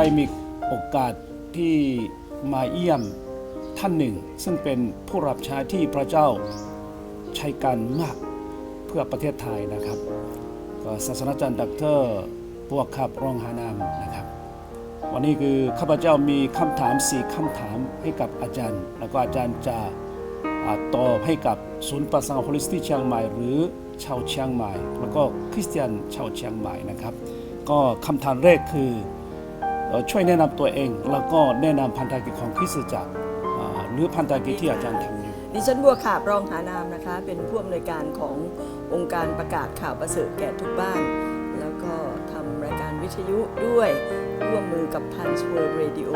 ได้มีโอกาสที่มาเยี่ยมท่านหนึ่ง ซึ่งเป็นผู้รับใช้ที่พระเจ้าใช้การมากเพื่อประเทศไทยนะครับก็ศาสนาจารย์ดรปวกขับรองหานามนะครับ วันนี้คือข้าพเจ้ามีคำถามสี่คำถามให้กับอาจารย์ แล้วก็อาจารย์จะตอบให้กับศูนย์ประสานโฮลิสติกเชียงใหม่หรือชาวเชียงใหม่ แล้วก็คริสเตียนชาวเชียงใหม่นะครับ ก็คำถามแรกคือ ช่วยแนะนำตัวเอง แล้วก็แนะนำพันธกิจของคริสตจักรหรือพันธกิจที่อาจารย์ทำอยู่ดิฉันบัวขาบรองหานามนะคะ เป็นผู้อำนวยการขององค์การประกาศข่าวประเสริฐแก่ทุกบ้าน แล้วก็ทำรายการวิทยุด้วยร่วมมือกับ Transworld Radio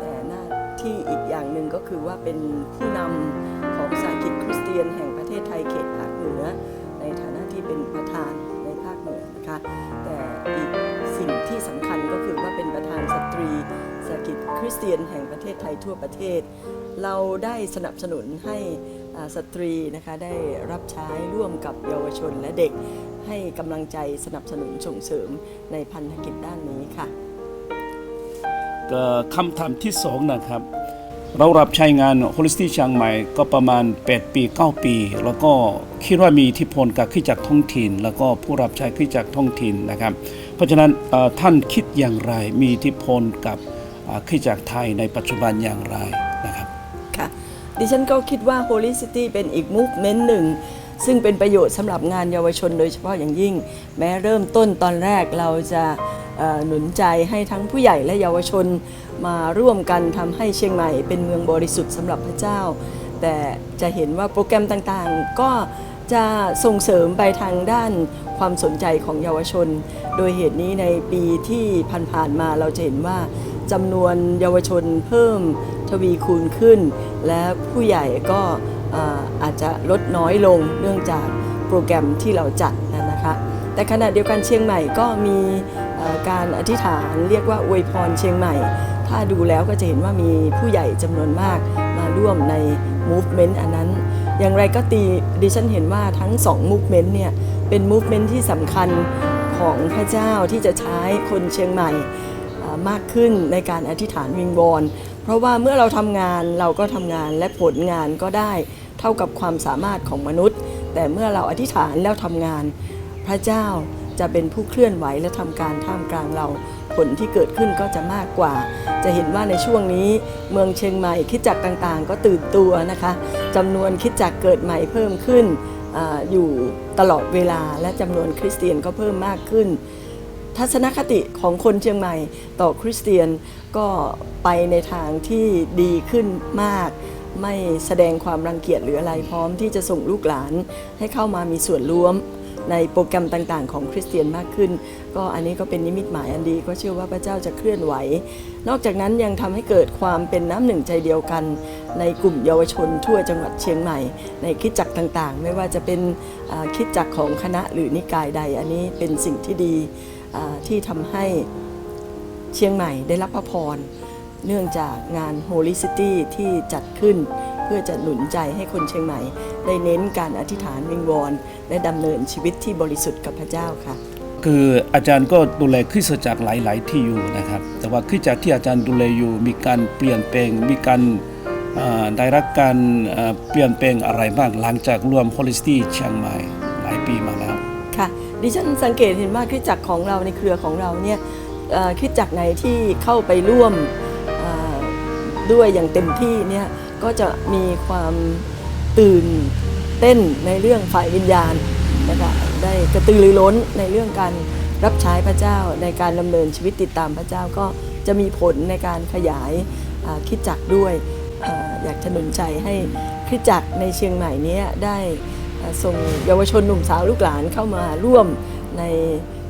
แต่หน้าที่อีกอย่างหนึ่งก็คือว่าเป็นผู้นำของสากิจคริสเตียนแห่งประเทศไทยเขตภาคเหนือ ในฐานะที่เป็นประธานในภาคเหนือนะคะ แต่อีกสิ่งที่สำคัญก็คือว่าเป็น ริสเตียนแห่งประเทศไทยทั่วประเทศ เราได้สนับสนุนให้สตรีนะคะได้รับใช้ร่วมกับเยาวชนและเด็ก ให้กำลังใจสนับสนุนส่งเสริมในพันธกิจด้านนี้ค่ะคำถามที่สองนะครับ เรารับใช้งานโฮลิสติกเชียงใหม่ก็ประมาณ 8 ปี 9 ปี แล้วก็คิดว่ามีอิทธิพลกับคริสตจักท้องถิ่น แล้วก็ผู้รับใช้คริสตจักท้องถิ่นนะครับ เพราะฉะนั้นท่านคิดอย่างไรมีอิทธิพลกับ อ่าคริสตจักไทยในปัจจุบันอย่างไรนะครับค่ะดิฉันก็คิดว่า Holy City เป็นอีกมูฟเมนต์หนึ่ง ซึ่งเป็นประโยชน์สำหรับงานเยาวชนโดยเฉพาะอย่างยิ่ง แม้เริ่มต้นตอนแรกเราจะหนุนใจให้ทั้งผู้ใหญ่และเยาวชนมาร่วมกันทำให้เชียงใหม่เป็นเมืองบริสุทธิ์สำหรับพระเจ้า แต่จะเห็นว่าโปรแกรมต่างๆ ก็จะส่งเสริมไปทางด้านความสนใจของเยาวชน โดยเหตุนี้ในปีที่ผ่านๆมาเราจะเห็นว่า จำนวนเยาวชนเพิ่มทวีคูณขึ้น และผู้ใหญ่ก็อาจจะลดน้อยลงเนื่องจากโปรแกรมที่เราจัดนั่นนะคะ แต่ขณะเดียวกันเชียงใหม่ก็มีการอธิษฐานเรียกว่าอวยพรเชียงใหม่ ถ้าดูแล้วก็จะเห็นว่ามีผู้ใหญ่จำนวนมากมาร่วมใน movement อันนั้น อย่างไรก็ตีดิฉันเห็นว่าทั้งสอง movement เนี่ยเป็น movement ที่สำคัญของพระเจ้าที่จะใช้คนเชียงใหม่ มากขึ้นในการอธิษฐานวิงวอน เพราะว่าเมื่อเราทำงานเราก็ทำงานและผลงานก็ได้เท่ากับความสามารถของมนุษย์ แต่เมื่อเราอธิษฐานแล้วทำงาน พระเจ้าจะเป็นผู้เคลื่อนไหวและทำการท่ามกลางเราผลที่เกิดขึ้นก็จะมากกว่า จะเห็นว่าในช่วงนี้เมืองเชียงใหม่คิดจักรต่างๆ ก็ตื่นตัวนะคะจำนวนคิดจักเกิดใหม่เพิ่มขึ้นออยู่ตลอดเวลาและจำนวนคริสเตียนก็เพิ่มมากขึ้น ทัศนคติของคนเชียงใหม่ต่อคริสเตียนก็ไปในทางที่ดีขึ้นมาก ไม่แสดงความรังเกียจหรืออะไรพร้อมที่จะส่งลูกหลานให้เข้ามามีส่วนร่วมในโปรแกรมต่างๆ ของคริสเตียนมากขึ้น ก็อันนี้ก็เป็นนิมิตหมายอันดี ก็เชื่อว่าพระเจ้าจะเคลื่อนไหว นอกจากนั้นยังทำให้เกิดความเป็นน้ำหนึ่งใจเดียวกัน ในกลุ่มเยาวชนทั่วจังหวัดเชียงใหม่ ในคิดจักต่างๆ ไม่ว่าจะเป็นคิดจักของคณะหรือนิกายใด อันนี้เป็นสิ่งที่ดี ที่ทำให้เชียงใหม่ได้รับพระพร เนื่องจากงาน Holy City ที่จัดขึ้น เพื่อจะหนุนใจให้คนเชียงใหม่ ได้เน้นการอธิษฐานวิงวอน และดำเนินชีวิตที่บริสุทธิ์กับพระเจ้าค่ะ คืออาจารย์ก็ดูแลคริสตจักรหลาย ๆ ที่อยู่นะครับ แต่ว่าคริสตจักรที่อาจารย์ดูแลอยู่มีการเปลี่ยนแปลงมีการได้รับการเปลี่ยนแปลงอะไรบ้างหลังจากรวมโฮลิสตี้เชียงใหม่หลายปีมาแล้ว ดิฉันสังเกตเห็นว่าคริสตจักรของเราในเครือของเราเนี่ยคริสตจักรไหนที่เข้าไปร่วมด้วยอย่างเต็มที่เนี่ยก็จะมีความตื่นเต้นในเรื่องฝ่ายวิญญาณนะคะได้กระตือรือร้นในเรื่องการรับใช้พระเจ้าในการดำเนินชีวิตติดตามพระเจ้าก็จะมีผลในการขยายอ่าคริสตจักรด้วยออยากจะหนุนใจให้คริสตจักรในเชียงใหม่นี้ได้ ส่งเยาวชนหนุ่มสาวลูกหลานเข้ามาร่วมใน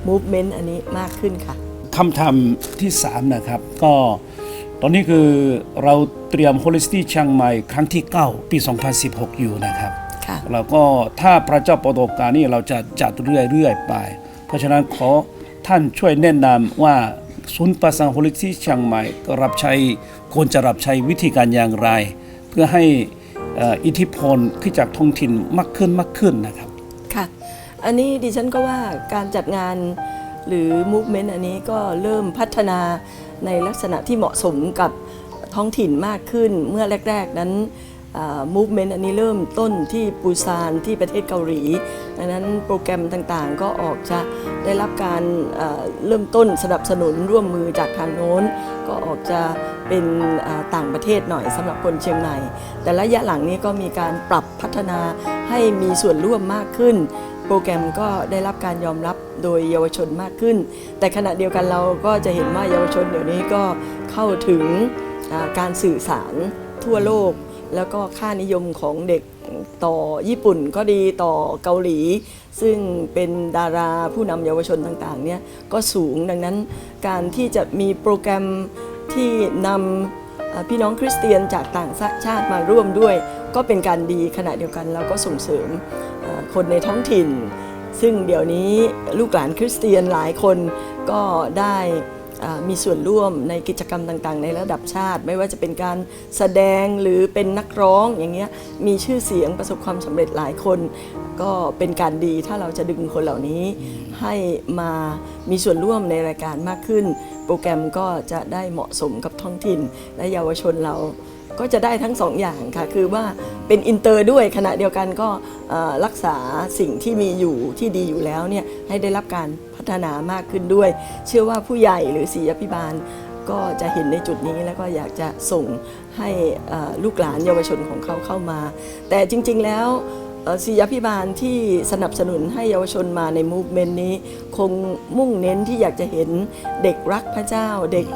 movement อันนี้มากขึ้นค่ะคำถามที่ 3 นะครับ ก็ตอนนี้คือเราเตรียมโฮลิสตี้เชียงใหม่ครั้งที่ 9 ปี 2016 อยู่นะครับค่ะแล้วก็ถ้าพระเจ้าโปรดกการนี่เราจะจัดเรื่อยๆไป เพราะฉะนั้นขอท่านช่วยแนะนำว่าศูนย์ประสานโฮลิสตี้เชียงใหม่ก็รับใช้ควรจะรับใช้วิธีการอย่างไร เพื่อให้เอิทธิพลขึ้นจากท้องถิ่นมากขึ้นมากขึ้นนะครับค่ะ อันนี้ดิฉันก็ว่าการจัดงานหรือ movement อันนี้ก็เริ่มพัฒนาในลักษณะที่เหมาะสมกับท้องถิ่นมากขึ้นเมื่อแรก ๆ นั้นมูฟเมนต์อันนี้เริ่มต้นที่ปูซานที่ประเทศเกาหลีดังนั้นโปรแกรมต่างๆ ก็ออกจะ ได้รับการเริ่มต้นสนับสนุนร่วมมือจากทางโน้น ก็ออกจะเป็นต่างประเทศหน่อยสำหรับคนเชียงใหม่ แต่ระยะหลังนี้ก็มีการปรับพัฒนาให้มีส่วนร่วมมากขึ้น โปรแกรมก็ได้รับการยอมรับโดยเยาวชนมากขึ้น แต่ขณะเดียวกันเราก็จะเห็นว่าเยาวชนเดี๋ยวนี้ก็เข้าถึงการสื่อสารทั่วโลก แล้วก็ค่านิยมของเด็ก ต่อญี่ปุ่นก็ดีต่อเกาหลี ซึ่งเป็นดาราผู้นำเยาวชนต่างๆเนี่ยก็สูงดังนั้นการที่จะมีโปรแกรมที่นำพี่น้องคริสเตียนจากต่างชาติมาร่วมด้วย ก็เป็นการดีขณะเดียวกันเราก็ส่งเสริมคนในท้องถิ่น ซึ่งเดี๋ยวนี้ลูกหลานคริสเตียนหลายคนก็ได้ มีส่วนร่วมในกิจกรรมต่างๆ ในระดับชาติ ไม่ว่าจะเป็นการแสดงหรือเป็นนักร้องอย่างเงี้ยมีชื่อเสียงประสบความสำเร็จหลายคน ก็เป็นการดีถ้าเราจะดึงคนเหล่านี้ให้มามีส่วนร่วมในรายการมากขึ้น โปรแกรมก็จะได้เหมาะสมกับท้องถิ่น และเยาวชนเราก็จะได้ทั้งสองอย่างค่ะ คือว่าเป็นอินเตอร์ด้วยขณะเดียวกันก็รักษาสิ่งที่มีอยู่ที่ดีอยู่แล้วเนี่ยให้ได้รับการ พัฒนามากขึ้นด้วย เชื่อว่าผู้ใหญ่หรือศิยพิบาลก็จะเห็นในจุดนี้แล้วก็อยากจะส่งให้ลูกหลานเยาวชนของเขาเข้ามา แต่จริง ๆ แล้วศิยพิบาลที่สนับสนุนให้เยาวชนมาในมูฟเมนต์นี้ คงมุ่งเน้นที่อยากจะเห็นเด็กรักพระเจ้า เด็ก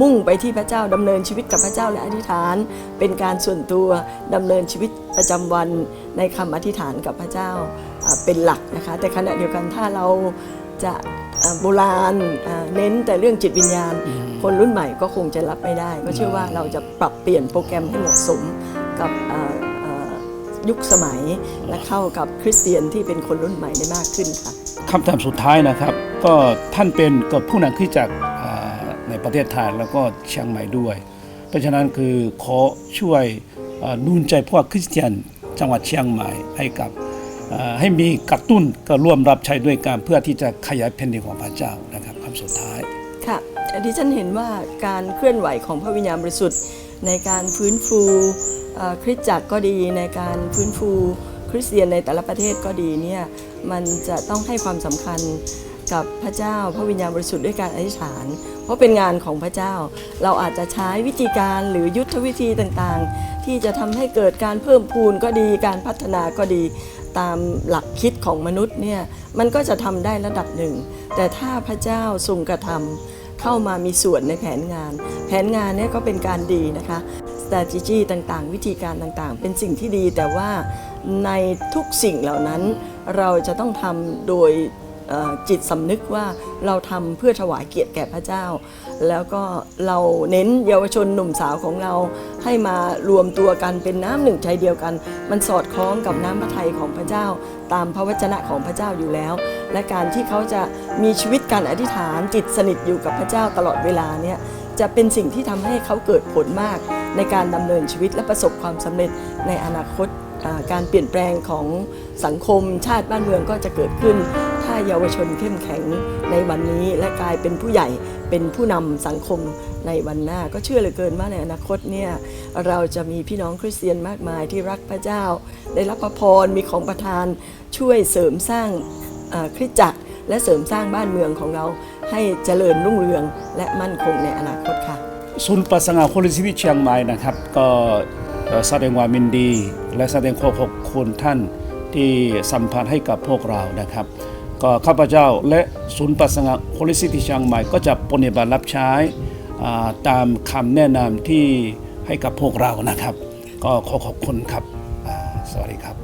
มุ่งไปที่พระเจ้าดำเนินชีวิตกับพระเจ้าและอธิษฐาน เป็นการส่วนตัวดำเนินชีวิตประจำวันในคำอธิษฐานกับพระเจ้าเป็นหลักนะคะ แต่ขณะเดียวกันถ้าเรา จะอ่าโบราณอ่าเน้นแต่เรื่องจิตวิญญาณ คนรุ่นใหม่ก็คงจะรับไม่ได้ ก็เชื่อว่าเราจะปรับเปลี่ยนโปรแกรมให้เหมาะสมกับอ่าอ่ายุคสมัยและเข้ากับคริสเตียนที่เป็นคนรุ่นใหม่ได้มากขึ้นค่ะคำถามสุดท้ายนะครับ ก็ท่านเป็นกับผู้นำคริสตจักรอ่าในประเทศไทยแล้วก็เชียงใหม่ด้วย เพราะฉะนั้นคือขอช่วยอ่านุนใจพวกคริสเตียนจังหวัดเชียงใหม่ให้กับอ่า ให้มีกระตุ้นก็ร่วมรับใช้ด้วยกันเพื่อที่จะขยายแผ่นดินของพระเจ้านะครับคำสุดท้ายค่ะดิฉันเห็นว่าการเคลื่อนไหวของพระวิญญาณบริสุทธิ์ ในการฟื้นฟูคริสตจักรก็ดีในการฟื้นฟูคริสเตียนในแต่ละประเทศก็ดีเนี่ยมันจะต้องให้ความสำคัญกับพระเจ้าพระวิญญาณบริสุทธิ์ด้วยการอธิษฐาน เพราะเป็นงานของพระเจ้า เราอาจจะใช้วิธีการหรือยุทธวิธีต่างๆ ที่จะทำให้เกิดการเพิ่มพูนก็ดีการพัฒนาก็ดี ตามหลักคิดของมนุษย์เนี่ยมันก็จะทำได้ระดับหนึ่ง แต่ถ้าพระเจ้าทรงกระทำเข้ามามีส่วนในแผนงาน แผนงานเนี่ยก็เป็นการดีนะคะ strategy ต่างๆ วิธีการต่างๆ เป็นสิ่งที่ดีแต่ว่าในทุกสิ่งเหล่านั้นเราจะต้องทำโดยจิตสำนึกว่าเราทำเพื่อถวายเกียรติแก่พระเจ้า แล้วก็เราเน้นเยาวชนหนุ่มสาวของเราให้มารวมตัวกันเป็นน้ำหนึ่งใจเดียวกัน มันสอดคล้องกับน้ำพระทัยของพระเจ้า ตามพระวจนะของพระเจ้าอยู่แล้ว และการที่เขาจะมีชีวิตการอธิษฐานจิตสนิทอยู่กับพระเจ้าตลอดเวลาเนี่ยจะเป็นสิ่งที่ทำให้เขาเกิดผลมาก ในการดำเนินชีวิตและประสบความสำเร็จในอนาคตการเปลี่ยนแปลงของสังคมชาติบ้านเมืองก็จะเกิดขึ้น ถ้าเยาวชนเข้มแข็งในวันนี้และกลายเป็นผู้ใหญ่เป็นผู้นำสังคมในวันหน้า ก็เชื่อเหลือเกินว่าในอนาคตเนี่ยเราจะมีพี่น้องคริสเตียนมากมายที่รักพระเจ้า ได้รับพระพรมีของประทานช่วยเสริมสร้างคริสตจักร และเสริมสร้างบ้านเมืองของเราให้เจริญรุ่งเรืองและมั่นคงในอนาคตค่ะ ศูนย์ประสงาคนชีวิตเชียงใหม่นะครับ ก็แสดงความยินดี และแสดงความขอบคุณท่านที่สัมพันธ์ให้กับพวกเรานะครับ ก็ข้าพเจ้าและศูนย์ประสงาคนชีวิตเชียงใหม่ก็จะปฏิบัติรับใช้ตามคำแนะนำที่ให้กับพวกเรานะครับ ก็ขอขอบคุณครับสวัสดีครับ